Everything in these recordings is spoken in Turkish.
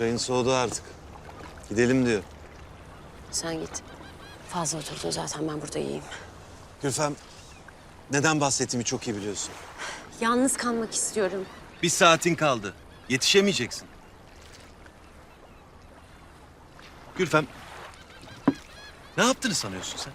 Çayın soğudu artık. Gidelim diyor. Sen git. Fazla oturdun zaten ben burada iyiyim. Gülfem, neden bahsettiğimi çok iyi biliyorsun. Yalnız kalmak istiyorum. Bir saatin kaldı. Yetişemeyeceksin. Gülfem, ne yaptığını sanıyorsun sen?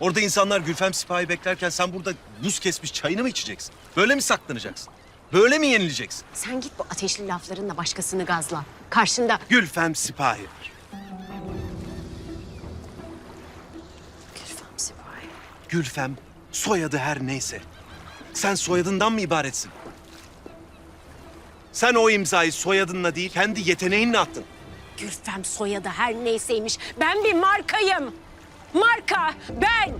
Orada insanlar Gülfem Sipahi beklerken sen burada buz kesmiş çayını mı içeceksin? Böyle mi saklanacaksın? Böyle mi yenileceksin? Sen git bu ateşli laflarınla başkasını gazla. Karşında Gülfem Sipahi var. Gülfem Sipahi. Gülfem soyadı her neyse. Sen soyadından mı ibaretsin? Sen o imzayı soyadınla değil, kendi yeteneğinle attın. Gülfem soyadı her neyseymiş. Ben bir markayım. Marka ben.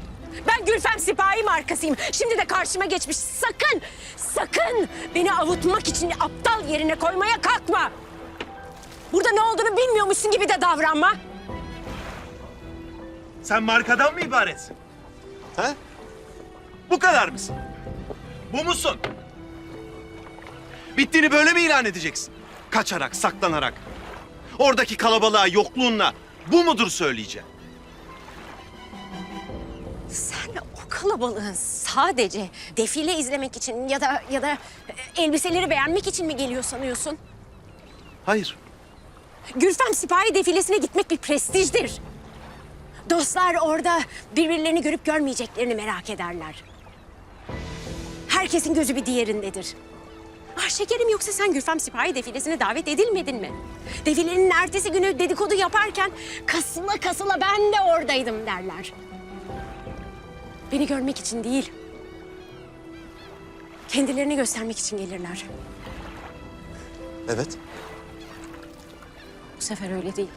Ben Gülfem Sipahi markasıyım. Şimdi de karşıma geçmiş. Sakın, sakın beni avutmak için aptal yerine koymaya kalkma. Burada ne olduğunu bilmiyormuşsun gibi de davranma. Sen markadan mı ibaretsin? Ha? Bu kadar mısın? Bu musun? Bittiğini böyle mi ilan edeceksin? Kaçarak, saklanarak. Oradaki kalabalığa, yokluğunla. Bu mudur söyleyeceğim? Sen o kalabalığın sadece defile izlemek için ya da ya da e, elbiseleri beğenmek için mi geliyor sanıyorsun? Hayır. Gülfem Sipahi defilesine gitmek bir prestijdir. Dostlar orada birbirlerini görüp görmeyeceklerini merak ederler. Herkesin gözü bir diğerindedir. Ah şekerim yoksa sen Gülfem Sipahi defilesine davet edilmedin mi? Defilenin ertesi günü dedikodu yaparken kasıla kasıla ben de oradaydım derler. Beni görmek için değil, kendilerini göstermek için gelirler. Evet. Bu sefer öyle değil.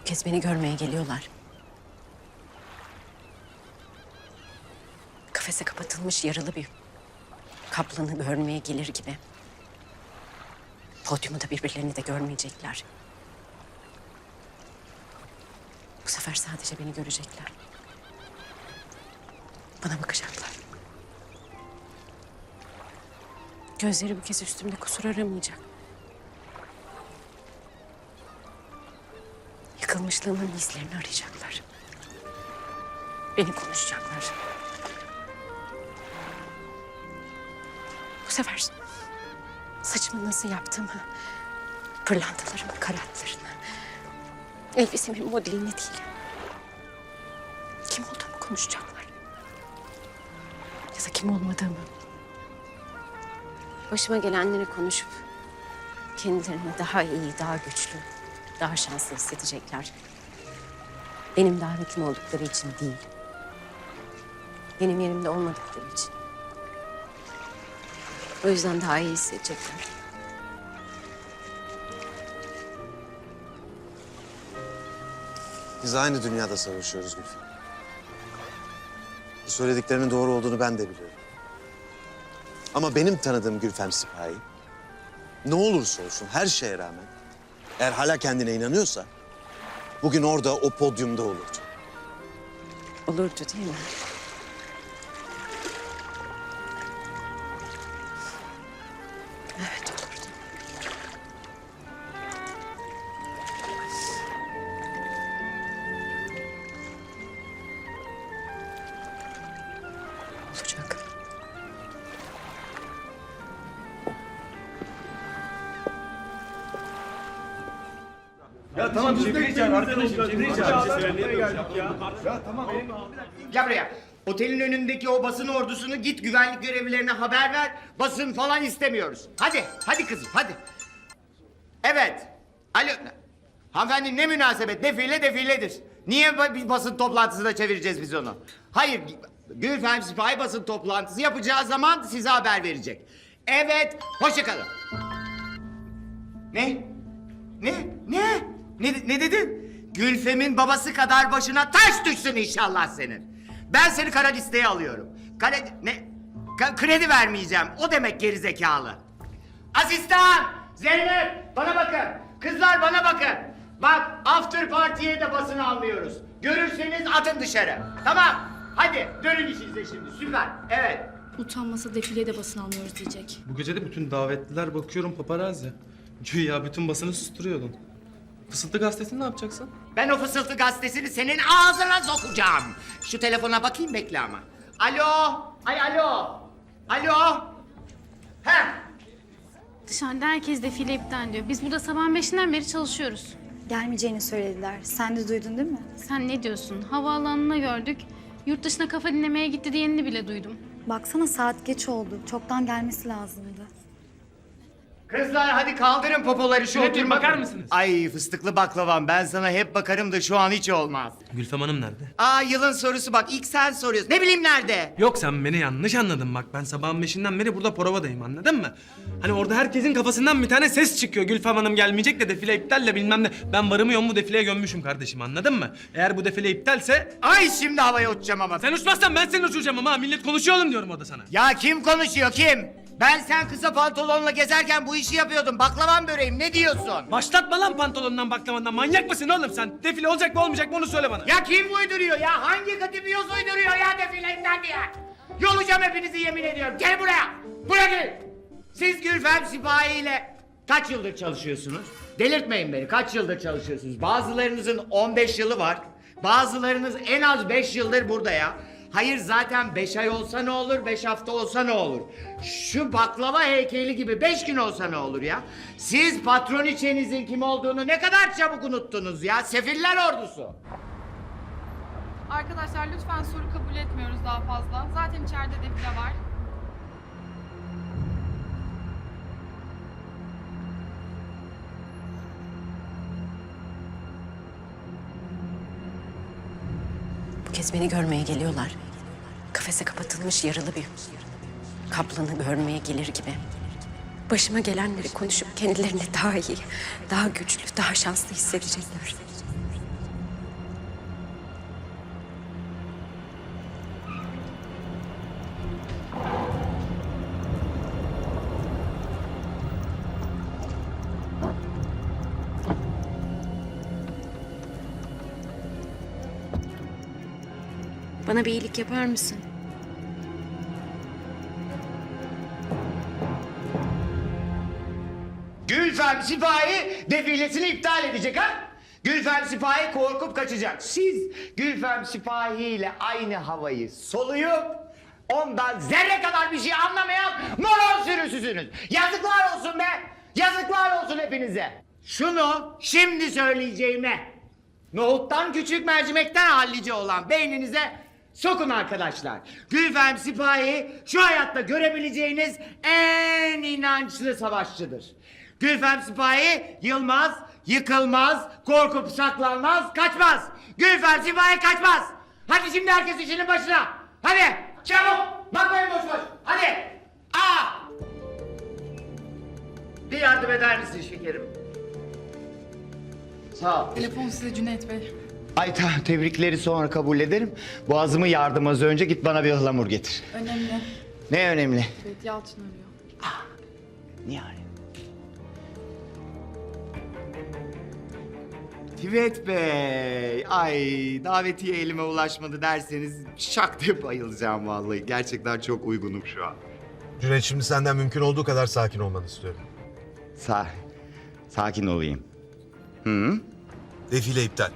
Bu kez beni görmeye geliyorlar. Kafese kapatılmış yaralı bir kaplanı görmeye gelir gibi. Podyumda birbirlerini de görmeyecekler. Bu sefer sadece beni görecekler. Bana bakacaklar. Gözleri bu kez üstümde kusur aramayacak. Yıkılmışlığımın izlerini arayacaklar. Beni konuşacaklar. Bu sefer saçımı nasıl yaptığımı, pırlantalarımın karatlarını, elbisemin modelini değil. Kim olduğumu konuşacaklar. Ya da kim olmadığımı. Başıma gelenleri konuşup kendilerini daha iyi, daha güçlü, daha şanslı hissedecekler. Benim daha hüküm oldukları için değil. Benim yerimde olmadıkları için. O yüzden daha iyi hissedecekler. Biz aynı dünyada savaşıyoruz Gülfem. Bu söylediklerinin doğru olduğunu ben de biliyorum. Ama benim tanıdığım Gülfem Sipahi... ...ne olursa olsun her şeye rağmen... ...eğer hala kendine inanıyorsa... ...bugün orada o podyumda olurdu. Olurdu değil mi? Evet Ya tamam çeviri çağır arkadaşım çeviri çağır. Gel buraya. Otelin önündeki o basın ordusunu git güvenlik görevlilerine haber ver. Basın falan istemiyoruz. Hadi, hadi kızım, hadi. Evet. Alo. Hanımefendi ne münasebet, defile defiledir. Niye ba- bir basın toplantısına çevireceğiz biz onu? Hayır, Gülfem Sipahi basın toplantısı yapacağı zaman size haber verecek. Evet, hoşça kalın. Ne? Ne? Ne? Ne, ne dedin? Gülfem'in babası kadar başına taş düşsün inşallah senin. Ben seni kara listeye alıyorum. Kara... Ne? Ka- kredi vermeyeceğim. O demek gerizekalı. Asistan! Zeynep! Bana bakın. Kızlar bana bakın. Bak after party'ye de basını almıyoruz. Görürseniz atın dışarı. Tamam. Hadi dönün işinize şimdi. Süper. Evet. Utanmasa defileye de basın almıyoruz diyecek. Bu gece de bütün davetliler bakıyorum paparazzi. Güya bütün basını susturuyordun. Fısıltı gazetesini ne yapacaksın? Ben o fısıltı gazetesini senin ağzına sokacağım. Şu telefona bakayım bekle ama. Alo. Ay alo. Alo. Heh. Dışarıda herkes defile iptal diyor. Biz burada sabahın beşinden beri çalışıyoruz. Gelmeyeceğini söylediler. Sen de duydun değil mi? Sen ne diyorsun? Havaalanına gördük. Yurt dışına kafa dinlemeye gitti diyenini bile duydum. Baksana saat geç oldu. Çoktan gelmesi lazımdı. Kızlar hadi kaldırın popoları şu oturma. bakar mısınız? Ay fıstıklı baklavam ben sana hep bakarım da şu an hiç olmaz. Gülfem Hanım nerede? Aa yılın sorusu bak ilk sen soruyorsun. Ne bileyim nerede? Yok sen beni yanlış anladın bak. Ben sabahın beşinden beri burada provadayım anladın mı? Hani orada herkesin kafasından bir tane ses çıkıyor. Gülfem Hanım gelmeyecek de defile iptalle bilmem ne. Ben varımı yoğumu defileye gömmüşüm kardeşim anladın mı? Eğer bu defile iptalse... Ay şimdi havaya uçacağım ama. Sen uçmazsan ben seni uçuracağım ama millet konuşuyor diyorum orada sana. Ya kim konuşuyor kim? Ben sen kısa pantolonla gezerken bu işi yapıyordum. Baklavam böreğim ne diyorsun? Başlatma lan pantolonundan baklavandan. Manyak mısın oğlum sen? Defile olacak mı olmayacak mı onu söyle bana. Ya kim uyduruyor ya? Hangi katibiyoz uyduruyor ya defilenden diye? Yolacağım hepinizi yemin ediyorum. Gel buraya. Buraya gel. Siz Gülfem Sipahi ile kaç yıldır çalışıyorsunuz? Delirtmeyin beni. Kaç yıldır çalışıyorsunuz? Bazılarınızın 15 yılı var. Bazılarınız en az 5 yıldır burada ya. Hayır zaten 5 ay olsa ne olur, 5 hafta olsa ne olur? Şu baklava heykeli gibi 5 gün olsa ne olur ya? Siz patroniçenizin kim olduğunu ne kadar çabuk unuttunuz ya? Sefiller ordusu. Arkadaşlar lütfen soru kabul etmiyoruz daha fazla. Zaten içeride defile var. Kez beni görmeye geliyorlar. Kafese kapatılmış yaralı bir kaplanı görmeye gelir gibi. Başıma gelenleri konuşup kendilerini daha iyi, daha güçlü, daha şanslı hissedecekler. Bana bir iyilik yapar mısın? Gülfem Sipahi defilesini iptal edecek ha? Gülfem Sipahi korkup kaçacak. Siz Gülfem Sipahi ile aynı havayı soluyup ondan zerre kadar bir şey anlamayan moron sürüsüsünüz. Yazıklar olsun be! Yazıklar olsun hepinize. Şunu şimdi söyleyeceğime nohuttan küçük mercimekten hallice olan beyninize sokun arkadaşlar. Gülfem Sipahi şu hayatta görebileceğiniz en inançlı savaşçıdır. Gülfem Sipahi yılmaz, yıkılmaz, korkup saklanmaz, kaçmaz. Gülfem Sipahi kaçmaz. Hadi şimdi herkes işinin başına. Hadi çabuk bakmayın boş boş. Hadi. Aa. Bir yardım eder misin şekerim? Sağ ol. Telefon size Cüneyt Bey. Ay tamam tebrikleri sonra kabul ederim. Boğazımı yardım az önce git bana bir ıhlamur getir. Önemli. Ne önemli? Evet Yalçın arıyor. Niye arıyor? Tivet Bey, ay davetiye elime ulaşmadı derseniz şak diye bayılacağım vallahi. Gerçekten çok uygunum şu an. Cüneyt şimdi senden mümkün olduğu kadar sakin olmanı istiyorum. Sa sakin olayım. Hı? Defile iptal.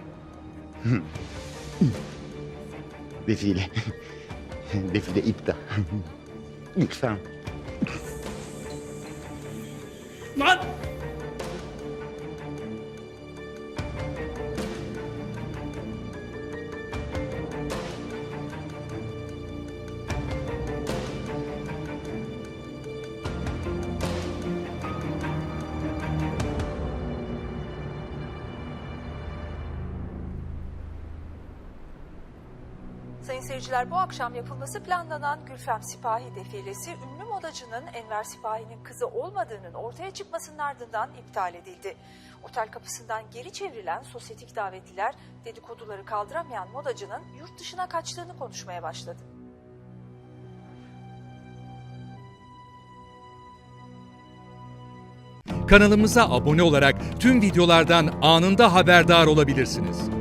Defile. Defile iptal. Lütfen. Lan! Sayın seyirciler bu akşam yapılması planlanan Gülfem Sipahi defilesi ünlü modacının Enver Sipahi'nin kızı olmadığının ortaya çıkmasının ardından iptal edildi. Otel kapısından geri çevrilen sosyetik davetliler dedikoduları kaldıramayan modacının yurt dışına kaçtığını konuşmaya başladı. Kanalımıza abone olarak tüm videolardan anında haberdar olabilirsiniz.